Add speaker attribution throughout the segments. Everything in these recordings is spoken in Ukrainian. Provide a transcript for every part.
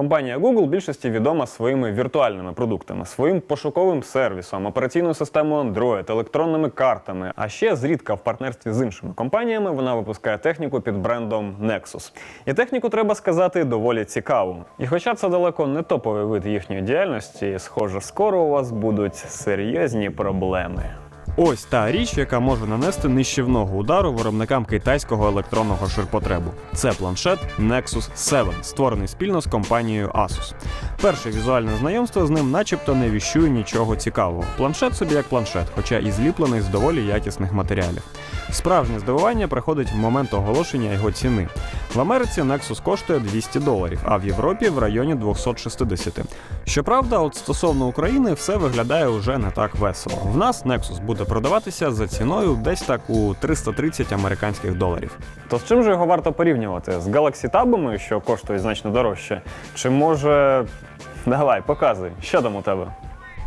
Speaker 1: Компанія Google більшості відома своїми віртуальними продуктами, своїм пошуковим сервісом, операційною системою Android, електронними картами. А ще зрідка в партнерстві з іншими компаніями вона випускає техніку під брендом Nexus. І техніку треба сказати доволі цікаву. І хоча це далеко не топовий вид їхньої діяльності, схоже, скоро у вас будуть серйозні проблеми. Ось та річ, яка може нанести нищівного удару виробникам китайського електронного ширпотребу. Це планшет Nexus 7, створений спільно з компанією Asus. Перше візуальне знайомство з ним, начебто, не віщує нічого цікавого. Планшет собі як планшет, хоча і зліплений з доволі якісних матеріалів. Справжнє здивування приходить в момент оголошення його ціни. В Америці Nexus коштує 200 доларів, а в Європі в районі 260. Щоправда, от стосовно України все виглядає уже не так весело. В нас Nexus буде продаватися за ціною десь так у 330 американських доларів. То з чим же його варто порівнювати? З Galaxy Tab, що коштують значно дорожче? Чи може. Давай, показуй, що там у тебе?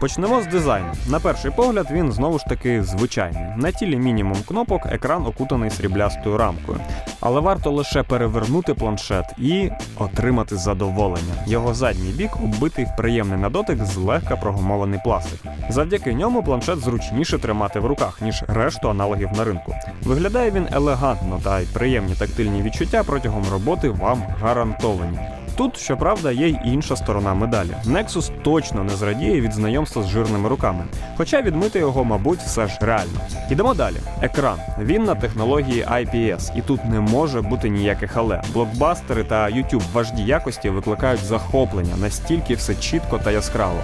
Speaker 1: Почнемо з дизайну. На перший погляд, він знову ж таки звичайний. На тілі мінімум кнопок, екран окутаний сріблястою рамкою. Але варто лише перевернути планшет і отримати задоволення. Його задній бік оббитий в приємний на дотик злегка прогумований пластик. Завдяки ньому планшет зручніше тримати в руках, ніж решту аналогів на ринку. Виглядає він елегантно та й приємні тактильні відчуття протягом роботи вам гарантовані. Тут, щоправда, є й інша сторона медалі. Nexus точно не зрадіє від знайомства з жирними руками, хоча відмити його, мабуть, все ж реально. Ідемо далі. Екран. Він на технології IPS, і тут не може бути ніяких але. Блокбастери та YouTube важді якості викликають захоплення, настільки все чітко та яскраво.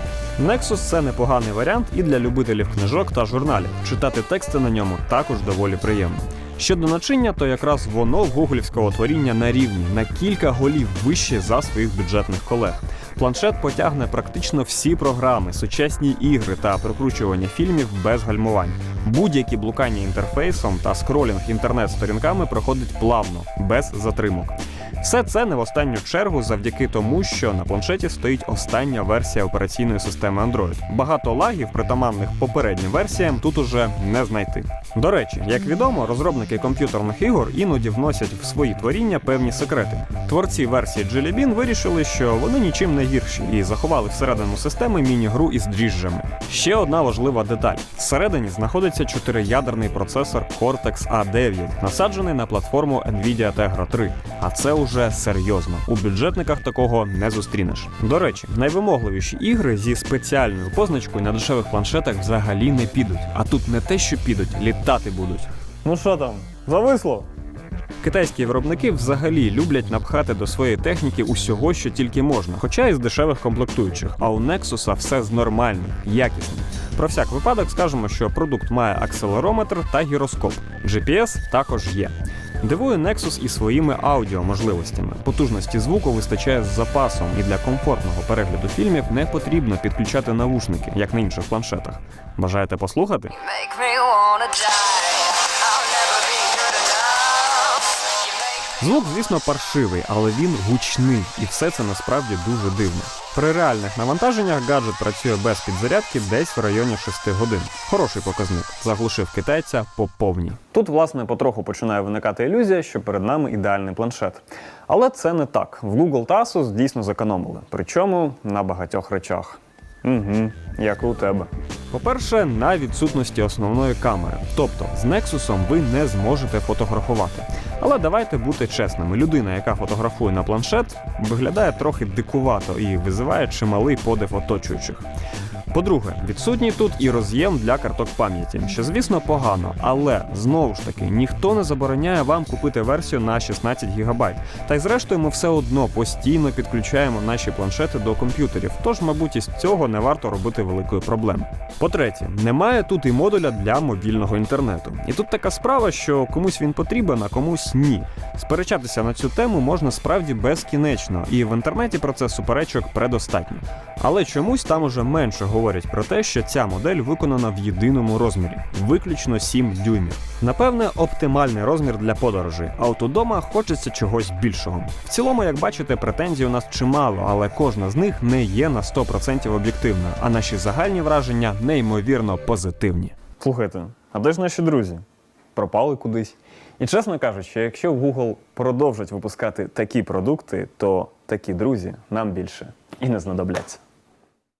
Speaker 1: Nexus це непоганий варіант і для любителів книжок та журналів. Читати тексти на ньому також доволі приємно. Щодо начиння, то якраз воно гуглівського творіння на рівні на кілька голів вище за своїх бюджетних колег. Планшет потягне практично всі програми, сучасні ігри та прокручування фільмів без гальмувань. Будь-які блукання інтерфейсом та скролінг інтернет-сторінками проходить плавно, без затримок. Все це не в останню чергу завдяки тому, що на планшеті стоїть остання версія операційної системи Android. Багато лагів, притаманних попереднім версіям, тут уже не знайти. До речі, як відомо, розробники комп'ютерних ігор іноді вносять в свої творіння певні секрети. Творці версії Jelly Bean вирішили, що вони нічим не гірші, і заховали всередину системи міні-гру із дріжджами. Ще одна важлива деталь: всередині знаходиться чотириядерний процесор Cortex A9, насаджений на платформу Nvidia Tegra 3. А це уже серйозно. У бюджетниках такого не зустрінеш. До речі, найвимогливіші ігри зі спеціальною позначкою на дешевих планшетах взагалі не підуть. А тут не те, що підуть, літати будуть. Ну що там, зависло? Китайські виробники взагалі люблять напхати до своєї техніки усього, що тільки можна, хоча і з дешевих комплектуючих. А у Nexus все з нормальним, якісним. Про всяк випадок скажемо, що продукт має акселерометр та гіроскоп. GPS також є. Дивує Nexus і своїми аудіоможливостями. Потужності звуку вистачає з запасом, і для комфортного перегляду фільмів не потрібно підключати навушники, як на інших планшетах. Бажаєте послухати?
Speaker 2: Make me wanna die.
Speaker 1: Звук, звісно, паршивий, але він гучний, і все це насправді дуже дивно. При реальних навантаженнях гаджет працює без підзарядки десь в районі 6 годин. Хороший показник. Заглушив китайця по повній. Тут, власне, потроху починає виникати ілюзія, що перед нами ідеальний планшет. Але це не так. В Google та Asus дійсно зекономили. Причому на багатьох речах. Угу, як і у тебе. По-перше, на відсутності основної камери. Тобто з Nexus ви не зможете фотографувати. Але давайте бути чесними: людина, яка фотографує на планшет, виглядає трохи дикувато і визиває чималий подив оточуючих. По-друге, відсутній тут і роз'єм для карток пам'яті, що звісно погано, але знову ж таки ніхто не забороняє вам купити версію на 16 ГБ. Та й зрештою ми все одно постійно підключаємо наші планшети до комп'ютерів, тож, мабуть, із цього не варто робити великої проблеми. По-третє, немає тут і модуля для мобільного інтернету. І тут така справа, що комусь він потрібен, а комусь ні. Сперечатися на цю тему можна справді безкінечно, і в інтернеті про це суперечок предостатньо. Але чомусь там уже менше про те, що ця модель виконана в єдиному розмірі, виключно 7 дюймів. Напевне, оптимальний розмір для подорожей, а от удома хочеться чогось більшого. В цілому, як бачите, претензій у нас чимало, але кожна з них не є на 100% об'єктивною, а наші загальні враження неймовірно позитивні. Слухайте, а де ж наші друзі? Пропали кудись? І чесно кажучи, якщо Google продовжить випускати такі продукти, то такі друзі нам більше і не знадобляться.